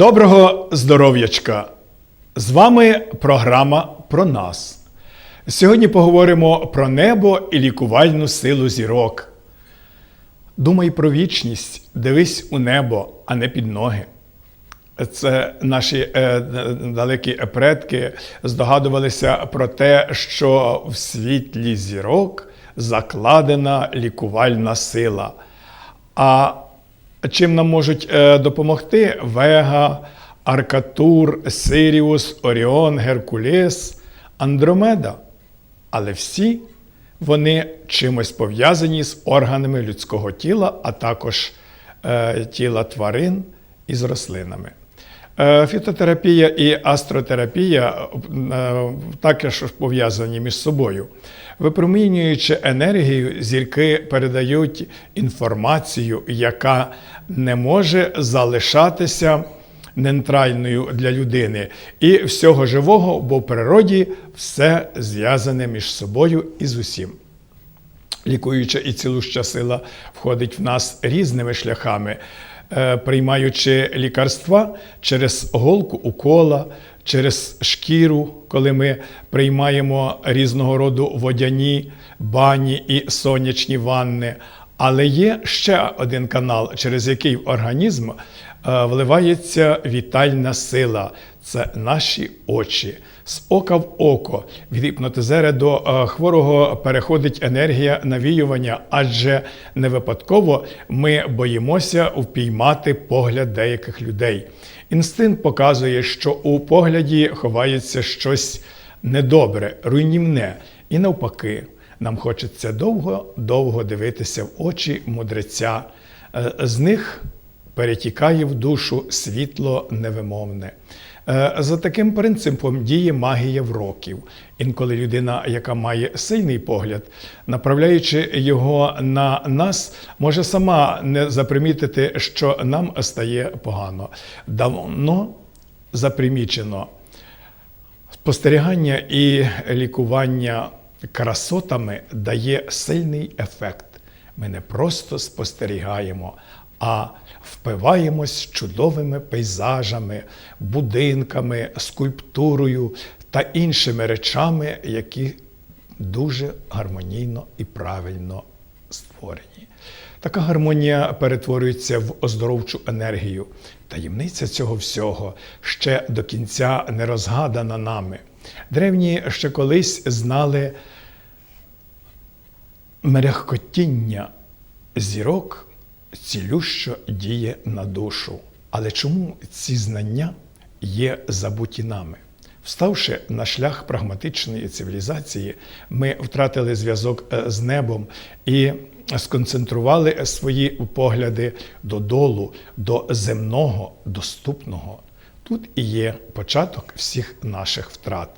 Доброго здоров'ячка! З вами програма про нас. Сьогодні поговоримо про небо і лікувальну силу зірок. Думай про вічність, дивись у небо, а не під ноги. Це наші е, далекі предки здогадувалися про те, що в світлі зірок закладена лікувальна сила. А чим нам можуть е, допомогти Вега, Аркатур, Сиріус, Оріон, Геркулес, Андромеда? Але всі вони чимось пов'язані з органами людського тіла, а також е, тіла тварин і з рослинами. Е, Фітотерапія і астротерапія також пов'язані між собою. Випромінюючи енергію, зірки передають інформацію, яка не може залишатися нейтральною для людини і всього живого, бо в природі все зв'язане між собою і з усім. Лікуюча і цілуща сила входить в нас різними шляхами, е, приймаючи лікарства через голку укола, через шкіру, коли ми приймаємо різного роду водяні бані і сонячні ванни. Але є ще один канал, через який в організм е, вливається вітальна сила. Це наші очі. З ока в око від гіпнотизера до е, хворого переходить енергія навіювання, адже не випадково ми боїмося впіймати погляд деяких людей. Інстинкт показує, що у погляді ховається щось недобре, руйнівне, і навпаки. Нам хочеться довго-довго дивитися в очі мудреця. Е, З них перетікає в душу світло невимовне. Е, За таким принципом діє магія вроків. Інколи людина, яка має сильний погляд, направляючи його на нас, може сама не запримітити, що нам стає погано. Давно запримічено спостерігання і лікування красотами дає сильний ефект. Ми не просто спостерігаємо, а впиваємось чудовими пейзажами, будинками, скульптурою та іншими речами, які дуже гармонійно і правильно створені. Така гармонія перетворюється в оздоровчу енергію. Таємниця цього всього ще до кінця не розгадана нами. Древні ще колись знали мерехкотіння зірок цілющо діє на душу. Але чому ці знання є забуті нами? Вставши на шлях прагматичної цивілізації, ми втратили зв'язок е, з небом і сконцентрували свої погляди додолу, до земного, доступного. Тут і є початок всіх наших втрат.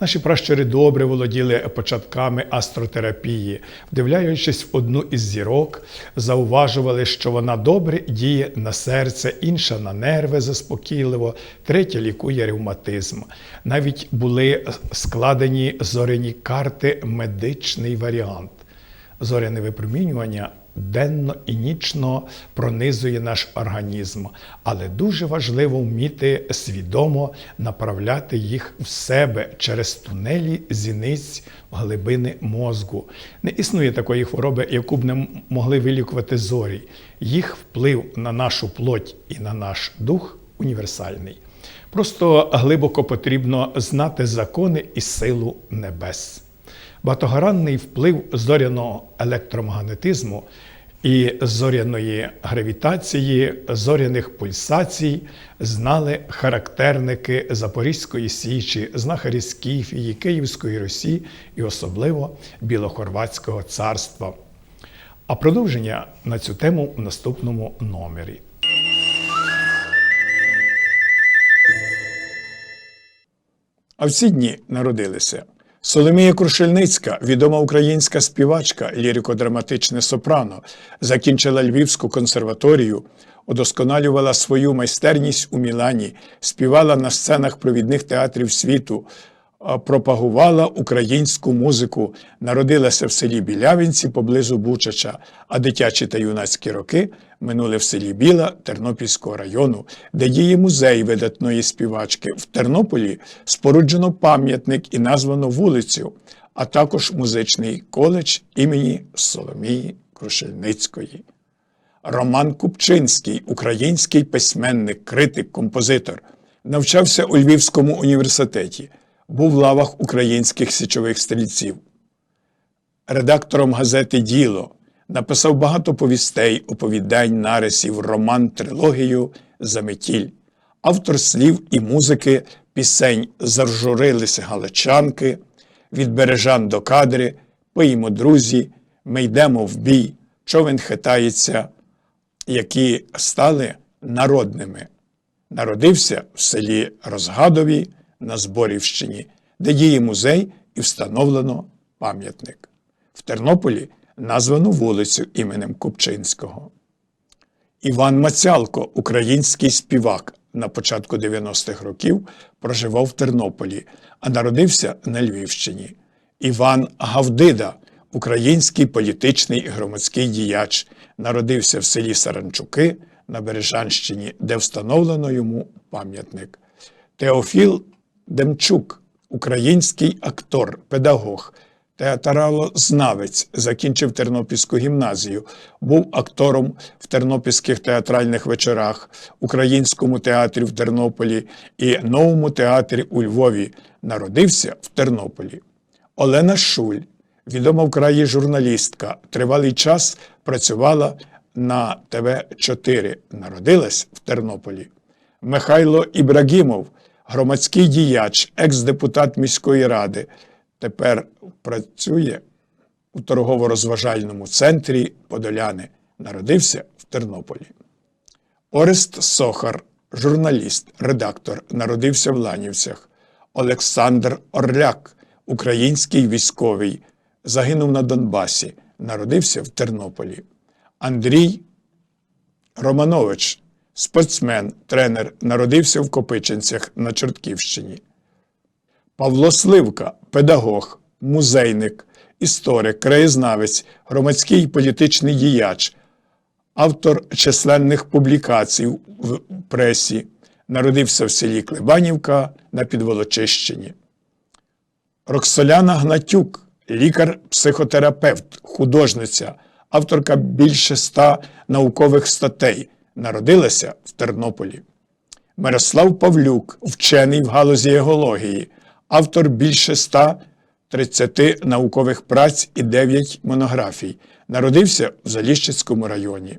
Наші пращури добре володіли початками астротерапії, вдивляючись в одну із зірок, зауважували, що вона добре діє на серце, інша на нерви заспокійливо, третя лікує ревматизм. Навіть були складені зоряні карти медичний варіант. Зоряне випромінювання денно і нічно пронизує наш організм, але дуже важливо вміти свідомо направляти їх в себе через тунелі зіниць глибини мозку. Не існує такої хвороби, яку б не могли вилікувати зорі. Їх вплив на нашу плоть і на наш дух універсальний. Просто глибоко потрібно знати закони і силу небес. Багатогранний вплив зоряного електромагнетизму і зоряної гравітації, зоряних пульсацій знали характерники Запорізької Січі, знахарі Скіфії, Київської Русі і особливо Білохорватського царства. А продовження на цю тему в наступному номері. А в ці дні народилися Соломія Крушельницька, відома українська співачка, лірико-драматичне сопрано, закінчила Львівську консерваторію, удосконалювала свою майстерність у Мілані, співала на сценах провідних театрів світу, пропагувала українську музику, народилася в селі Білявинці поблизу Бучача, а дитячі та юнацькі роки минули в селі Біла Тернопільського району, де діє музей видатної співачки. В Тернополі споруджено пам'ятник і названо вулицю, а також музичний коледж імені Соломії Крушельницької. Роман Купчинський, український письменник, критик, композитор, навчався у Львівському університеті, був в лавах українських січових стрільців. Редактором газети Діло написав багато повістей, оповідань, нарисів, роман, трилогію Заметіль, автор слів і музики, пісень Заржурилися галичанки, від бережан до кадри, пиємо друзі, ми йдемо в бій, човен хитається які стали народними. Народився в селі Розгадові на Зборівщині, де діє музей і встановлено пам'ятник. В Тернополі названо вулицю іменем Купчинського. Іван Мацялко, український співак, на початку 90-х років проживав в Тернополі, а народився на Львівщині. Іван Гавдида, український політичний і громадський діяч, народився в селі Саранчуки на Бережанщині, де встановлено йому пам'ятник. Теофіл Демчук, український актор, педагог, театралознавець, закінчив Тернопільську гімназію, був актором в тернопільських театральних вечорах, Українському театрі в Тернополі і Новому театрі у Львові. Народився в Тернополі. Олена Шуль, відома в краї журналістка, тривалий час працювала на ТВ4, народилась в Тернополі. Михайло Ібрагімов, громадський діяч, екс-депутат міської ради, тепер працює у торгово-розважальному центрі Подоляни, народився в Тернополі. Орест Сохар, журналіст, редактор, народився в Ланівцях. Олександр Орляк, український військовий, загинув на Донбасі, народився в Тернополі. Андрій Романович, спортсмен, тренер, народився в Копичинцях на Чортківщині. Павло Сливка, педагог, музейник, історик, краєзнавець, громадський і політичний діяч, автор численних публікацій в пресі, народився в селі Клебанівка на Підволочищині. Роксоляна Гнатюк, лікар-психотерапевт, художниця, авторка більше ста наукових статей, народилася в Тернополі. Мирослав Павлюк, вчений в галузі егології, автор більше 130 наукових праць і 9 монографій, народився в Заліщицькому районі.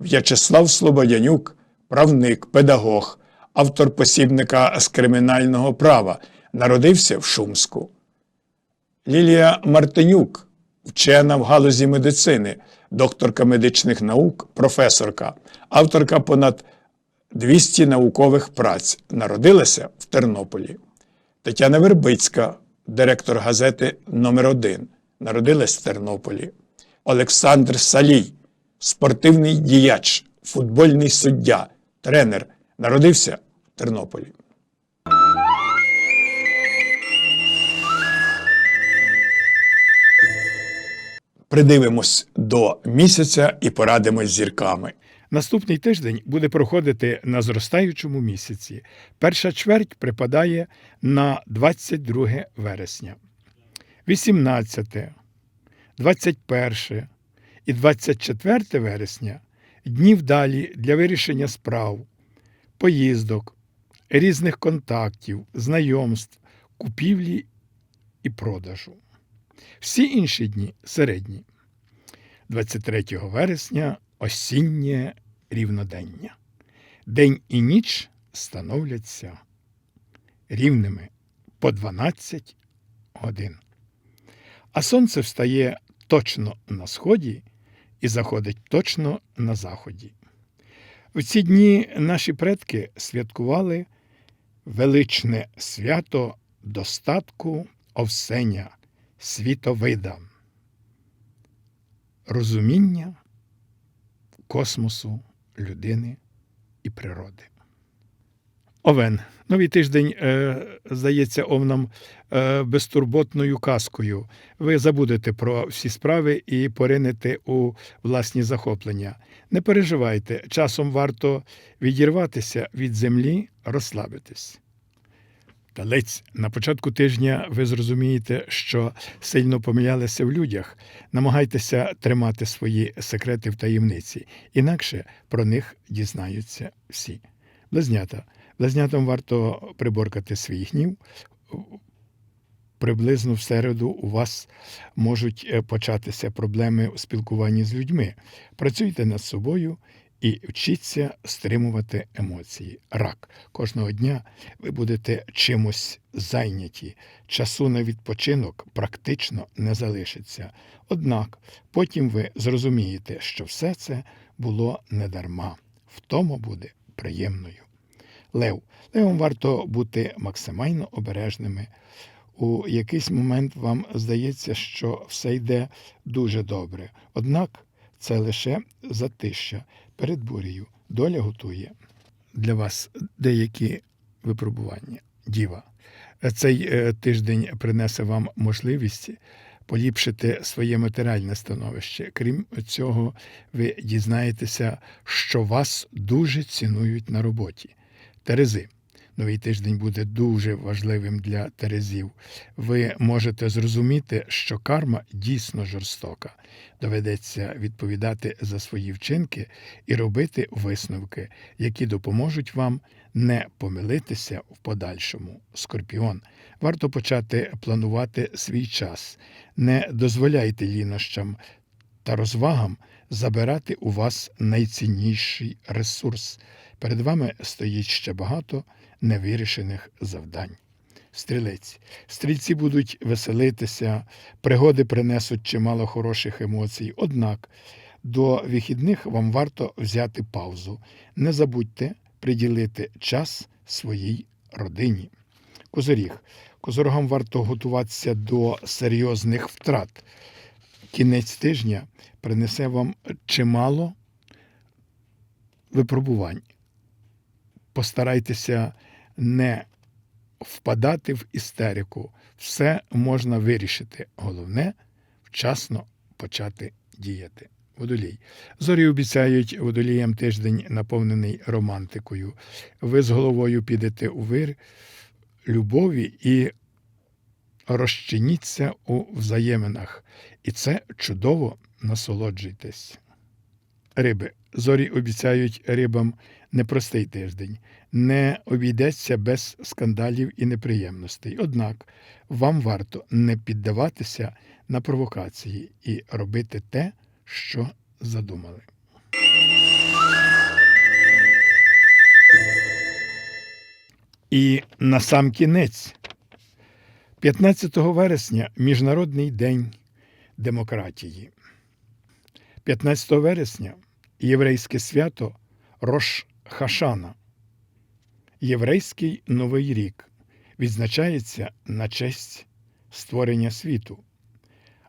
В'ячеслав Слободянюк, правник, педагог, автор посібника з кримінального права, народився в Шумську. Лілія Мартинюк, вчена в галузі медицини, докторка медичних наук, професорка, авторка понад 200 наукових праць, народилася в Тернополі. Тетяна Вербицька, директор газети номер 1 народилась в Тернополі. Олександр Салій, спортивний діяч, футбольний суддя, тренер, народився в Тернополі. Придивимось до місяця і порадимось з зірками. Наступний тиждень буде проходити на зростаючому місяці. Перша чверть припадає на 22 вересня. 18, 21 і 24 вересня дні вдалі для вирішення справ, поїздок, різних контактів, знайомств, купівлі і продажу. Всі інші дні середні. 23 вересня осіннє рівнодення. День і ніч становляться рівними по 12 годин. А сонце встає точно на сході і заходить точно на заході. В ці дні наші предки святкували величне свято достатку овсеня, світовида, розуміння космосу, людини і природи. Овен Новий тиждень е, здається овнам е, безтурботною казкою. Ви забудете про всі справи і поринете у власні захоплення. Не переживайте, часом варто відірватися від землі, розслабитись. Талець, на початку тижня ви зрозумієте, що сильно помилялися в людях. Намагайтеся тримати свої секрети в таємниці, інакше про них дізнаються всі. Близнята. Близнятам варто приборкати свій гнів. Приблизно в середу у вас можуть е, початися проблеми у спілкуванні з людьми. Працюйте над собою і вчіться стримувати емоції. Рак. Кожного дня ви будете чимось зайняті. Часу на відпочинок практично не залишиться. Однак потім ви зрозумієте, що все це було недарма. Втома буде приємною. Лев. Левом варто бути максимально обережними. У якийсь момент вам здається, що все йде дуже добре. Однак це лише затища перед бурею. Доля готує для вас деякі випробування. Діва. Цей е, тиждень принесе вам можливість поліпшити своє матеріальне становище. Крім цього, ви дізнаєтеся, що вас дуже цінують на роботі. Терези. Новий тиждень буде дуже важливим для Терезів. Ви можете зрозуміти, що карма дійсно жорстока. Доведеться відповідати за свої вчинки і робити висновки, які допоможуть вам не помилитися в подальшому. Скорпіон. Варто почати планувати свій час. Не дозволяйте лінощам та розвагам забирати у вас найцінніший ресурс. Перед вами стоїть ще багато невирішених завдань. Стрілець. Стрільці будуть веселитися, пригоди принесуть чимало хороших емоцій. Однак до вихідних вам варто взяти паузу. Не забудьте приділити час своїй родині. Козоріг. Козорогам варто готуватися до серйозних втрат. Кінець тижня принесе вам чимало випробувань. Постарайтеся не впадати в істерику. Все можна вирішити. Головне вчасно почати діяти. Водолій. Зорі обіцяють водоліям тиждень наповнений романтикою. Ви з головою підете у вир любові і розчиніться у взаєминах. І це чудово насолоджуйтесь. Риби. Зорі обіцяють рибам непростий тиждень. Не обійдеться без скандалів і неприємностей. Однак вам варто не піддаватися на провокації і робити те, що задумали. І на сам кінець, 15 вересня, Міжнародний день демократії. 15 вересня єврейське свято Рош Хашана. Єврейський Новий рік відзначається на честь створення світу.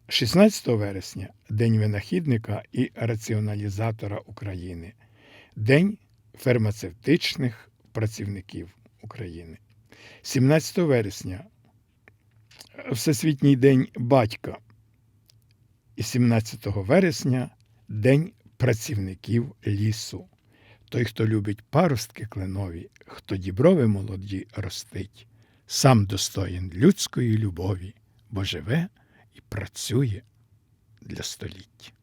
16 вересня День винахідника і раціоналізатора України, День фармацевтичних працівників України. 17 вересня Всесвітній день батька. І 17 вересня День працівників лісу. Той, хто любить паростки кленові, хто діброви молоді ростить, сам достоїн людської любові, бо живе і працює для століть.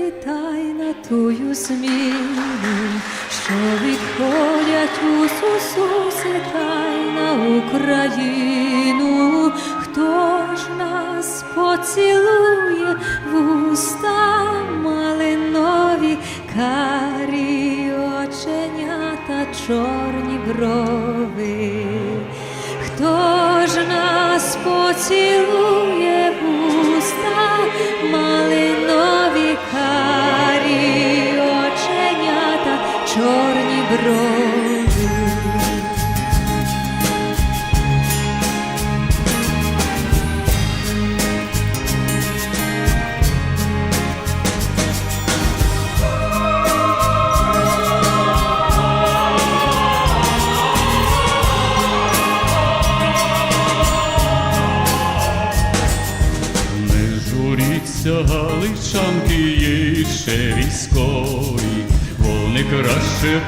Питай на тую зміну, що відходять у сусуси тай на Україну, хто ж нас поцілує в уста малинові карі оченята чорні брови, хто ж нас поцілує?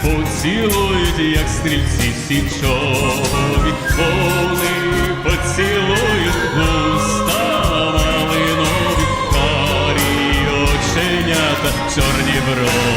поцілують, як стрільці січові, вони поцілують густа малинові, карі оченята, чорні брови.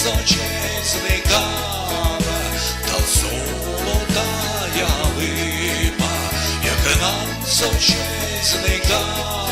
з очей та золота ялина, як нам з очей.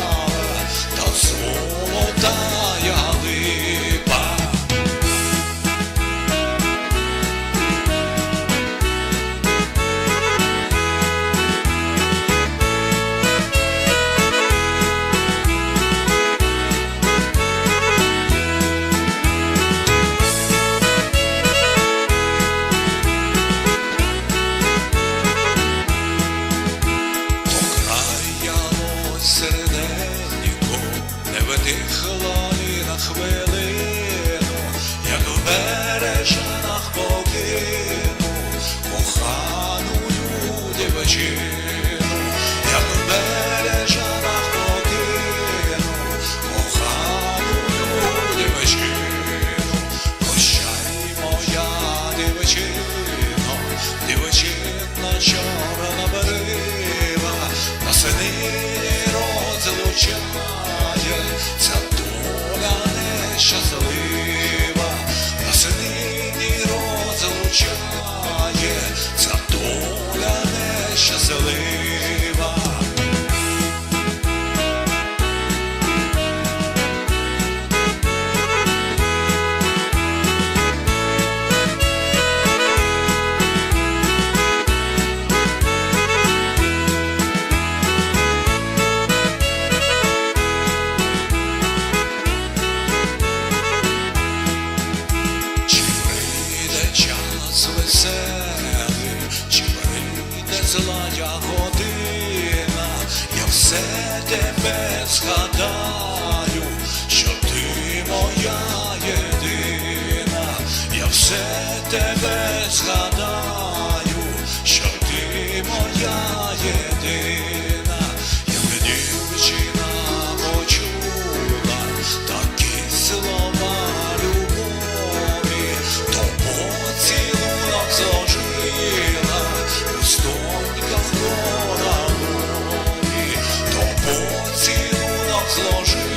з.